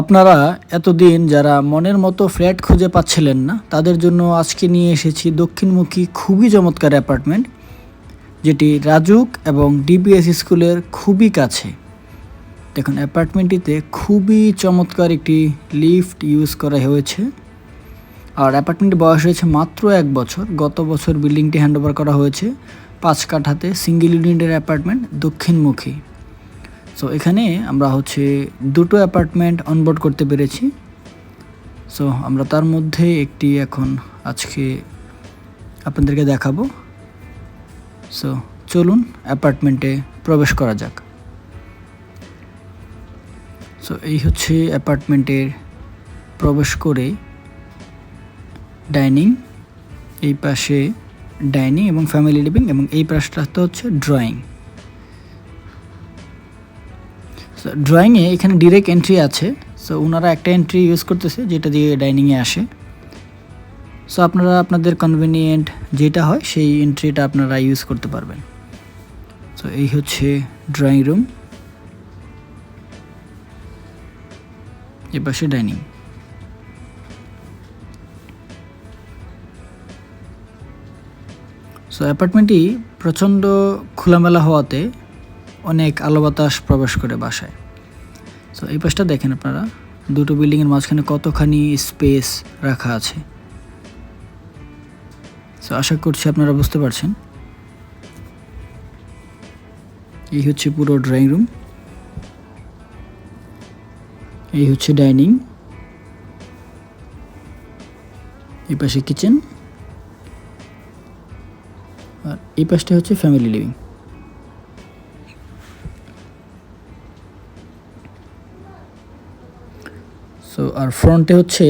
আপনারা এতদিন যারা মনের মতো ফ্ল্যাট খুঁজে পাচ্ছিলেন না, তাদের জন্য আজকে নিয়ে এসেছি দক্ষিণমুখী খুবই চমৎকার অ্যাপার্টমেন্ট, যেটি রাজুক এবং ডিবিএস স্কুলের খুবই কাছে। দেখুন, অ্যাপার্টমেন্টটিতে খুবই চমৎকার একটি লিফট ইউজ করা হয়েছে। আর অ্যাপার্টমেন্টের বয়স হয়েছে মাত্র এক বছর। গত বছর বিল্ডিংটি হ্যান্ডওভার করা হয়েছে পাঁচ কাঠাতে, সিঙ্গেল ইউনিটের অ্যাপার্টমেন্ট দক্ষিণমুখী। সো এখানে আমরা হচ্ছে দুটো অ্যাপার্টমেন্ট অনবোর্ড করতে পেরেছি। সো আমরা তার মধ্যে একটি এখন আজকে আপনাদেরকে দেখাবো। সো চলুন অ্যাপার্টমেন্টে প্রবেশ করা যাক। সো এই হচ্ছে অ্যাপার্টমেন্টের প্রবেশ করে ডাইনিং এই পাশে ডাইনিং এবং ফ্যামিলি লিভিং এবং এই পাশটাতে হচ্ছে ড্রয়িং ড্রয়িংয়ে এখানে ডিরেক্ট এন্ট্রি আছে। সো ওনারা একটা এন্ট্রি ইউজ করতেছে, যেটা দিয়ে ডাইনিংয়ে আসে। সো আপনারা আপনাদের কনভিনিয়েন্ট যেটা হয়, সেই এন্ট্রিটা আপনারা ইউজ করতে পারবেন। সো এই হচ্ছে ড্রয়িং রুম এ পাশে ডাইনিং সো অ্যাপার্টমেন্টটি প্রচণ্ড খোলামেলা হওয়াতে অনেক আলো বাতাস প্রবেশ করে বাসায়। সো এই পাশটা দেখেন আপনারা। দুটো বিল্ডিংয়ের মাঝখানে কতখানি স্পেস রাখা আছে। তো আশা করছি আপনারা বুঝতে পারছেন। এই হচ্ছে পুরো ড্রয়িং রুম এই হচ্ছে ডাইনিং এই পাশে কিচেন আর এই পাশটা হচ্ছে ফ্যামিলি লিভিং আর ফ্রন্টে হচ্ছে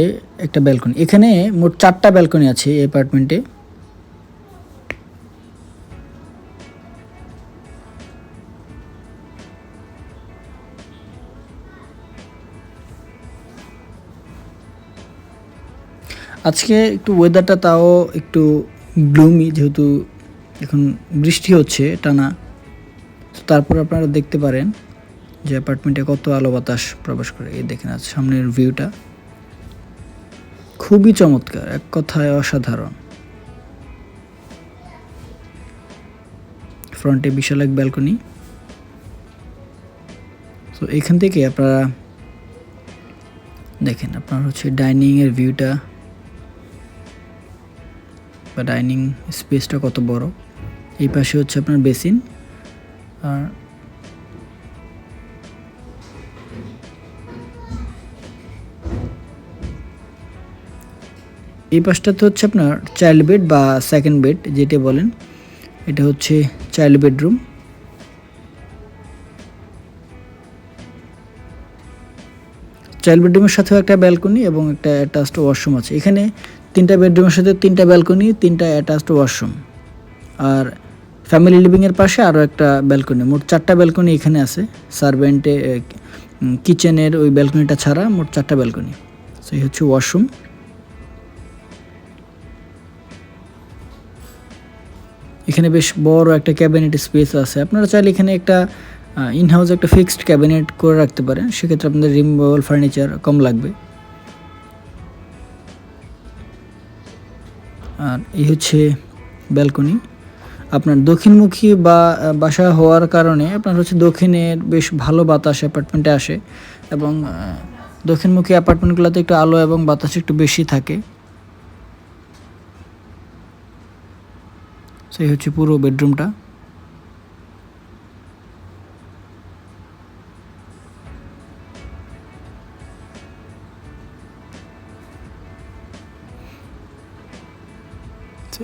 একটা ব্যালকনি এখানে মোট চারটা ব্যালকনি আছে এই অ্যাপার্টমেন্টে আজকে একটু ওয়েদারটা তাও একটু গ্লুমি যেহেতু এখন বৃষ্টি হচ্ছে টানা। তো তারপর আপনারা দেখতে পারেন যে অ্যাপার্টমেন্টে কত আলো বাতাস প্রবেশ করে। এই দেখেন আজ সামনের ভিউটা খুবই চমৎকার, এক কথায় অসাধারণ। ফ্রন্টে বিশাল এক ব্যালকনি। তো এখান থেকে আপনারা দেখেন, আপনার হচ্ছে ডাইনিংয়ের ভিউটা বা ডাইনিং স্পেসটা কত বড়। এই পাশে হচ্ছে আপনার বেসিন। আর এই পাশটাতে হচ্ছে আপনার চাইল্ড বেড বা সেকেন্ড বেড যেটা বলেন, এটা হচ্ছে চাইল্ড বেডরুম চাইল্ড বেডরুমের সাথেও একটা ব্যালকনি এবং একটা অ্যাটাচড ওয়াশরুম আছে। এখানে তিনটা বেডরুমের সাথে তিনটা ব্যালকনি তিনটা অ্যাটাচড ওয়াশরুম আর ফ্যামিলি লিভিংয়ের পাশে আরও একটা ব্যালকনি মোট চারটা ব্যালকনি এখানে আছে। সার্ভেন্টে কিচেনের ওই ব্যালকনিটা ছাড়া মোট চারটা ব্যালকনি সেই হচ্ছে ওয়াশরুম এখানে বেশ বড় একটা ক্যাবিনেট স্পেস আছে। আপনারা চাইলে এখানে একটা ইনহাউস একটা ফিক্সড ক্যাবিনেট করে রাখতে পারেন। সেক্ষেত্রে আপনাদের রিমুভেবল ফার্নিচার কম লাগবে। আর এই হচ্ছে ব্যালকনি আপনার দক্ষিণমুখী বা বাসা হওয়ার কারণে আপনার হচ্ছে দক্ষিণের বেশ ভালো বাতাস অ্যাপার্টমেন্টে আসে এবং দক্ষিণমুখী অ্যাপার্টমেন্টগুলোতে একটু আলো এবং বাতাস একটু বেশি থাকে। সেই হচ্ছে পুরো বেডরুমটা।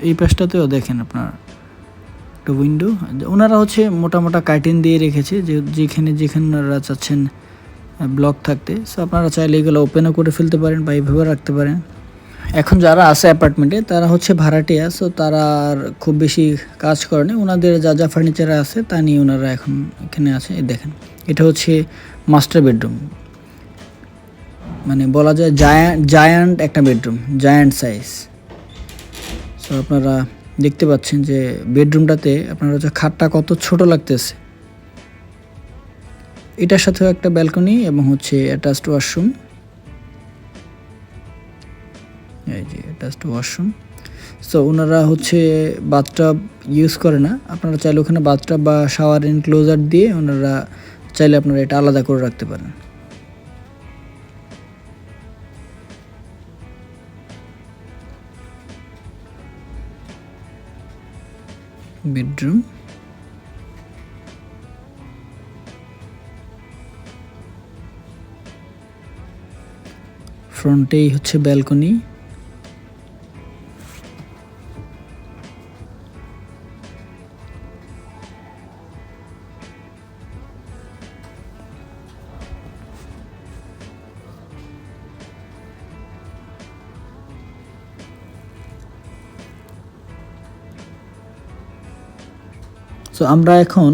এই পাশটাতেও দেখেন আপনার একটা উইন্ডো ওনারা হচ্ছে মোটা মোটা কার্টেন দিয়ে রেখেছে, যে যেখানে যেখানে ওনারা চাচ্ছেন ব্লক থাকতে। সো আপনারা চাইলে এগুলো ওপেনও করে ফেলতে পারেন বা এইভাবে রাখতে পারেন। এখন যারা আছে অ্যাপার্টমেন্টে তারা হচ্ছে ভাড়াটিয়া সো তারা আর খুব বেশি কাজ করে করেনি ওনাদের যা যা ফার্নিচার আছে, তা নিয়ে ওনারা এখন এখানে আছে। দেখেন, এটা হচ্ছে মাস্টার বেডরুম মানে বলা যায় জায়ান্ট জায়ান্ট একটা বেডরুম জায়ান্ট সাইজ সো আপনারা দেখতে পাচ্ছেন যে বেডরুমটাতে আপনার হচ্ছে খাটটা কত ছোট লাগতেছে। এটার সাথেও একটা ব্যালকনি এবং হচ্ছে অ্যাটাচড ওয়াশরুম এই যে অ্যাটাচড ওয়াশরুম সো ওনারা হচ্ছে বাথটাব ইউজ করে না। আপনারা চাইলে ওখানে বাথটাব বা শাওয়ার এনক্লোজার দিয়ে ওনারা চাইলে আপনারা এটা আলাদা করে রাখতে পারেন। বেডরুম ফ্রন্টেই হচ্ছে ব্যালকনি সো আমরা এখন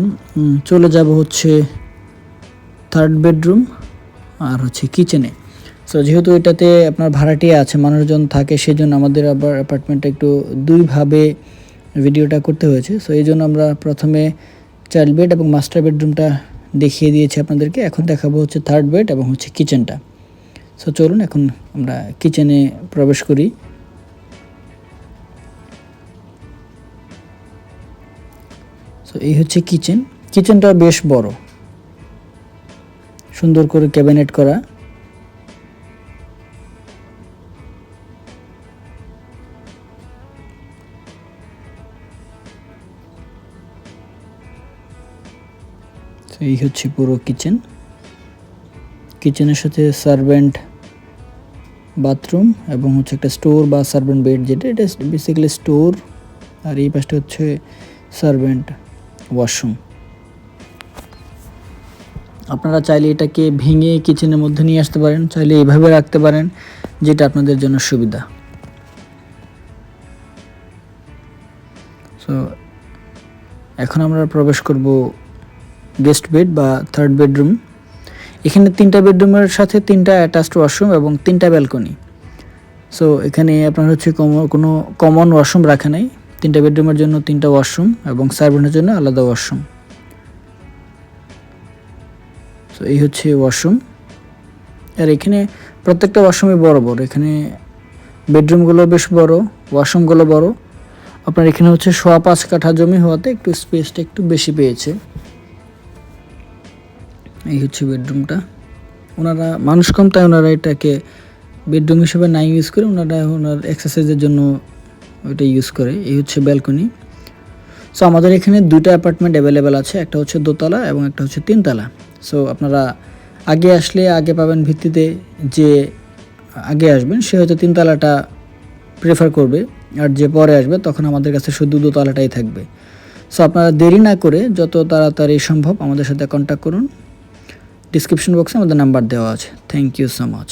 চলে যাব হচ্ছে থার্ড বেডরুম আর হচ্ছে কিচেনে সো যেহেতু এটাতে আপনার ভাড়াটিয়া আছে, মানুষজন থাকে, সেজন্য আমাদের আবার অ্যাপার্টমেন্টটা একটু দুইভাবে ভিডিওটা করতে হয়েছে। সো এই জন্য আমরা প্রথমে চাইল্ড বেড এবং মাস্টার বেডরুমটা দেখিয়ে দিয়েছি আপনাদেরকে। এখন দেখাবো হচ্ছে থার্ড বেড এবং হচ্ছে কিচেনটা সো চলুন এখন আমরা কিচেনে প্রবেশ করি। সো এই হচ্ছে কিচেন কিচেনটা বেশ বড়। সুন্দর করে ক্যাবিনেট করা। তো এই হচ্ছে পুরো কিচেন কিচেনের সাথে সার্ভেন্ট বাথরুম এবং হচ্ছে একটা স্টোর বা সার্ভেন্ট বেড যেটা, এটা বেসিক্যালি স্টোর আর এই পাশটা হচ্ছে সার্ভেন্ট ওয়াশরুম। আপনারা চাইলে এটাকে ভেঙে কিচেনের মধ্যে নিয়ে আসতে পারেন, চাইলে এইভাবে রাখতে পারেন, যেটা আপনাদের জন্য সুবিধা। সো এখন আমরা প্রবেশ করব গেস্ট বেড বা থার্ড বেডরুম এখানে তিনটা বেডরুমের সাথে তিনটা অ্যাটাচড ওয়াশরুম এবং তিনটা ব্যালকনি সো এখানে আপনার হচ্ছে কোনো কমন ওয়াশরুম রাখা নেই। তিনটা বেডরুমের জন্য তিনটা ওয়াশরুম এবং সার্ভেন্টের জন্য আলাদা ওয়াশরুম। তো এই হচ্ছে ওয়াশরুম। আর এখানে প্রত্যেকটা ওয়াশরুমই বড় বড়। এখানে বেডরুমগুলো বেশ বড়, ওয়াশরুমগুলো বড়। আপনার এখানে হচ্ছে সোয়া পাঁচ কাঠা জমি হওয়াতে একটু স্পেসটা একটু বেশি পেয়েছে। এই হচ্ছে বেডরুমটা। ওনারা মানুষ কম, তাই ওনারা এটাকে বেডরুম হিসেবে না ইউজ করে, ওনারা ওনার এক্সারসাইজের জন্য ওইটা ইউজ করে, এই হচ্ছে ব্যালকনি সো আমাদের এখানে দুইটা অ্যাপার্টমেন্ট অ্যাভেলেবেল আছে, একটা হচ্ছে দোতলা এবং একটা হচ্ছে তিনতলা। সো আপনারা আগে আসলে আগে পাবেন ভিত্তিতে যে আগে আসবেন, সে হয়তো তিনতলাটা প্রেফার করবে, আর যে পরে আসবে তখন আমাদের কাছে শুধু দোতলাটাই থাকবে। সো আপনারা দেরি না করে যত তাড়াতাড়ি সম্ভব আমাদের সাথে কন্ট্যাক্ট করুন। ডিসক্রিপশন বক্সে আমাদের নাম্বার দেওয়া আছে। Thank you so much